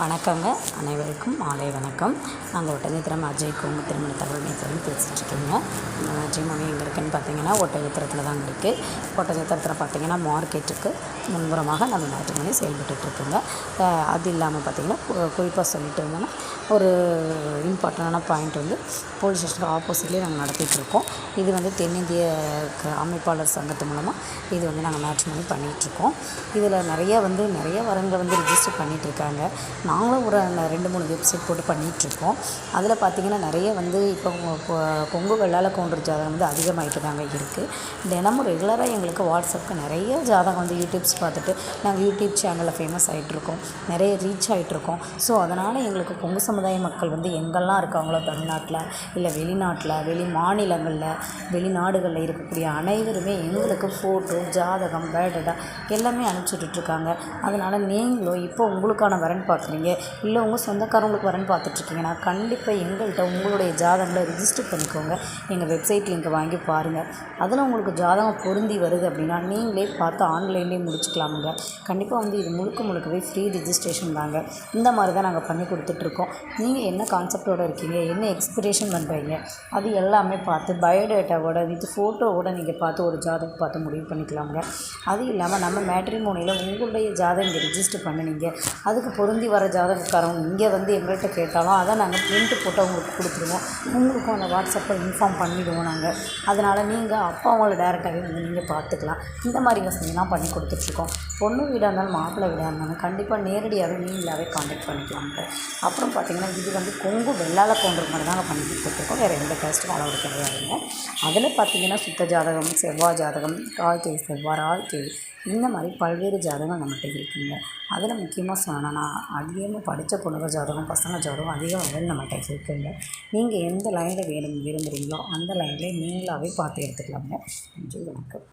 வணக்கங்க. அனைவருக்கும் மாலை வணக்கம். நாங்கள் ஒட்டஞ்சத்திரம் அஜய் கோங்க திருமண தகவல் மையத்திலேருந்து பேசிகிட்ருக்கோங்க நம்ம அஜய் மணி எங்கே இருக்குதுன்னு பார்த்தீங்கன்னா ஒட்டஞ்சத்திரத்தில் தாங்க இருக்குது ஒட்டஞ்சத்திரத்தில் பார்த்தீங்கன்னா மார்க்கெட்டுக்கு முன்புறமாக நம்ம மேட்ரிமணி செயல்பட்டுருக்குங்க அது இல்லாமல் பார்த்தீங்கன்னா குறிப்பாக சொல்லிட்டு இருந்தோன்னா ஒரு இம்பார்ட்டண்டான பாயிண்ட் வந்து போலீஸ் ஸ்டேஷனுக்கு ஆப்போசிட்லேயே நாங்கள் நடத்திட்டுருக்கோம் இது வந்து தென்னிந்திய அமைப்பாளர் சங்கத்து மூலமாக இது வந்து நாங்கள் மேட்ரிமணி பண்ணிகிட்ருக்கோம் இதில் நிறைய வந்து நிறைய வரங்களை வந்து ரிஜிஸ்டர் பண்ணிகிட்டு இருக்காங்க. நாங்களும் ஒரு ரெண்டு மூணு வெப்சைட் போட்டு பண்ணிகிட்ருக்கோம் அதில் பார்த்தீங்கன்னா நிறைய வந்து இப்போ கொங்கு வெள்ளால் கவுண்டர் ஜாதகம் வந்து அதிகமாகிட்டு தாங்க இருக்குது தினமும் ரெகுலராக எங்களுக்கு வாட்ஸ்அப்புக்கு நிறைய ஜாதகம் வந்து யூடியூப்ஸ் பார்த்துட்டு நாங்கள் யூடியூப் சேனலில் ஃபேமஸ் ஆகிட்ருக்கோம் நிறைய ரீச் ஆகிட்ருக்கோம் ஸோ அதனால் எங்களுக்கு கொங்கு சமுதாய மக்கள் வந்து எங்கெல்லாம் இருக்காங்களோ தமிழ்நாட்டில் இல்லை வெளிநாட்டில் வெளி மாநிலங்களில் வெளிநாடுகளில் இருக்கக்கூடிய அனைவருமே எங்களுக்கு ஃபோட்டோ ஜாதகம் பேடடா எல்லாமே அனுப்பிச்சுட்ருக்காங்க அதனால் நீங்களும் இப்போ உங்களுக்கான வரன் பார்க்குறீங்க. இல்லை உங்கள் சொந்தக்காரங்களுக்கு வரேன்னு பார்த்துட்ருக்கீங்கன்னா கண்டிப்பாக எங்கள்கிட்ட உங்களுடைய ஜாதகங்களை ரிஜிஸ்டர் பண்ணிக்கோங்க. எங்கள் வெப்சைட் லிங்க்கை வாங்கி பாருங்கள் அதில் உங்களுக்கு ஜாதகம் பொருந்தி வருது அப்படின்னா நீங்களே பார்த்து ஆன்லைன்லேயே முடிச்சுக்கலாமுங்க. கண்டிப்பாக வந்து இது முழுக்க முழுக்கவே ஃப்ரீ ரிஜிஸ்ட்ரேஷன் தாங்க. இந்த மாதிரி தான் நாங்கள் பண்ணி கொடுத்துட்ருக்கோம். நீங்கள் என்ன கான்செப்டோடு இருக்கீங்க? என்ன எக்ஸ்பிரேஷன் பண்ணுறீங்க அது எல்லாமே பார்த்து பயோடேட்டாவோட வித் ஃபோட்டோவோட நீங்கள் பார்த்து ஒரு ஜாதகம் பார்த்து முடிவு பண்ணிக்கலாமுங்க. அது இல்லாமல் நம்ம மேட்ரிமோனியில் உங்களுடைய ஜாதகம் இங்கே ரிஜிஸ்டர் பண்ணினீங்க. அதுக்கு பொருந்தி வர ஜாதகக்காரங்க இங்கே வந்து எங்கள்கிட்ட கேட்டாலும் அதை நாங்கள் பிரிண்ட்டு போட்டு அவங்களுக்கு கொடுத்துருவோம். உங்களுக்கும் அந்த வாட்ஸ்அப்பில் இன்ஃபார்ம் பண்ணிவிடுவோம் நாங்கள் அதனால் நீங்கள் அப்போ அவங்கள டேரெக்டாகவே வந்து நீங்கள் பார்த்துக்கலாம். இந்த மாதிரி வசதியெல்லாம் பண்ணி கொடுத்துட்ருக்கோம். பொண்ணு வீடாக இருந்தாலும் மாப்பிள்ளை வீடாக இருந்தாலும் கண்டிப்பாக நேரடியாகவே நீங்களாகவே காண்டாக்ட் பண்ணிக்கலாம். அப்புறம் பார்த்திங்கன்னா இது வந்து கொங்கு வெள்ளால போன்ற மாதிரி தாங்க பண்ணி கொடுத்துருக்கோம் வேறு எந்த கேஸ்ட்டும் அளவு கிடையாதுங்க அதில் பார்த்தீங்கன்னா சுத்த ஜாதகம் செவ்வாய் ஜாதகம் ராய்கே செவ்வாய் ராய்கை இந்த மாதிரி பல்வேறு ஜாதகம் நம்மகிட்ட இருக்குங்க. அதில் முக்கியமாக சொன்னோன்னா அதிகமாக படித்த பொண்ணுங்க ஜாதகம் பசங்க ஜாதகம் அதிகம் வந்து நம்மகிட்ட இருக்குங்க நீங்கள் எந்த லைனில் வேணும் விரும்புகிறீங்களோ அந்த லைனில் நீங்களாகவே பார்த்து எடுத்துக்கலாங்க. நன்றி வணக்கம்.